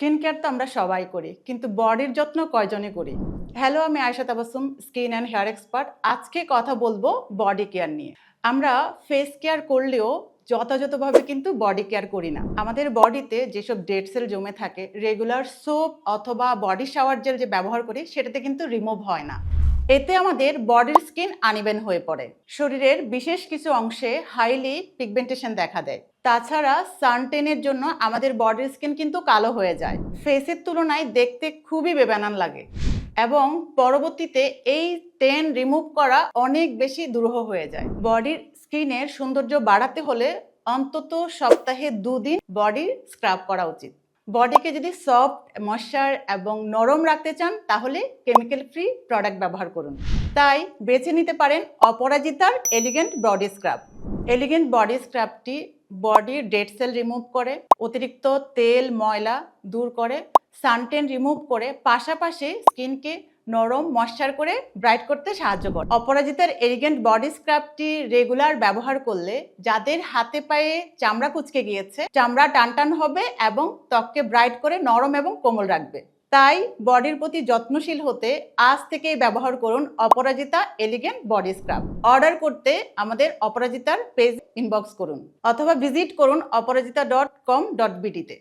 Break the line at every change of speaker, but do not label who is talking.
Skin care তো আমরা সবাই করি, কিন্তু বডির যত্ন কয়জনে করি? হ্যালো আমি Ayesha Tabassum, skin and hair expert. আজকে কথা বলব বডি কেয়ার নিয়ে। আমরা ফেস কেয়ার করলেও যথাযথভাবে কিন্তু বডি কেয়ার করি না। আমাদের বডিতে যেসব ডেড সেল জমে থাকে, রেগুলার সোপ অথবা বডি শাওয়ার জেল যে ব্যবহার করি, সেটাতে কিন্তু রিমুভ হয় না। এতে আমাদের বডির স্কিন আনইভেন হয়ে পড়ে। শরীরের বিশেষ কিছু অংশে হাইলি পিগমেন্টেশন দেখা দেয়। তাছাড়া সানটেনের জন্য আমাদের বডির স্কিন কিন্তু কালো হয়ে যায়। ফেসের তুলনায় দেখতে খুবই বেবানান লাগে এবং পরবর্তীতে এই টেন রিমুভ করা অনেক বেশি দুরূহ হয়ে যায়। বডির স্কিনের সৌন্দর্য বাড়াতে হলে অন্তত সপ্তাহে দুদিন বডি স্ক্রাব করা উচিত। বডিকে যদি সফট ময়শ্চার এবং নরম রাখতে চান, তাহলে কেমিক্যাল ফ্রি প্রোডাক্ট ব্যবহার করুন। তাই বেছে নিতে পারেন অপরাজিতার elegant body scrub elegant body স্ক্রাবটি বডির ডেড সেল রিমুভ করে, অতিরিক্ত তেল, ময়লা দূর করে, সানটেন রিমুভ করে, পাশাপাশি স্কিনকে নরম ময়শ্চার করে ব্রাইট করতে সাহায্য করে। অপরাজিতার এলিগেন্ট বডি স্ক্রাবটি রেগুলার ব্যবহার করলে যাদের হাতে পায়ে চামড়া কুচকে গিয়েছে, চামড়া টান টান হবে এবং ত্বককে ব্রাইট করে নরম এবং কোমল রাখবে। তাই বডির প্রতি যত্নশীল হতে আজ থেকেই ব্যবহার করুন Aparajita elegant body scrub. Order করতে আমাদের অপরাজিতার পেজ ইনবক্স করুন অথবা ভিজিট করুন অপরাজিতা ডট কম ডট বিটিতে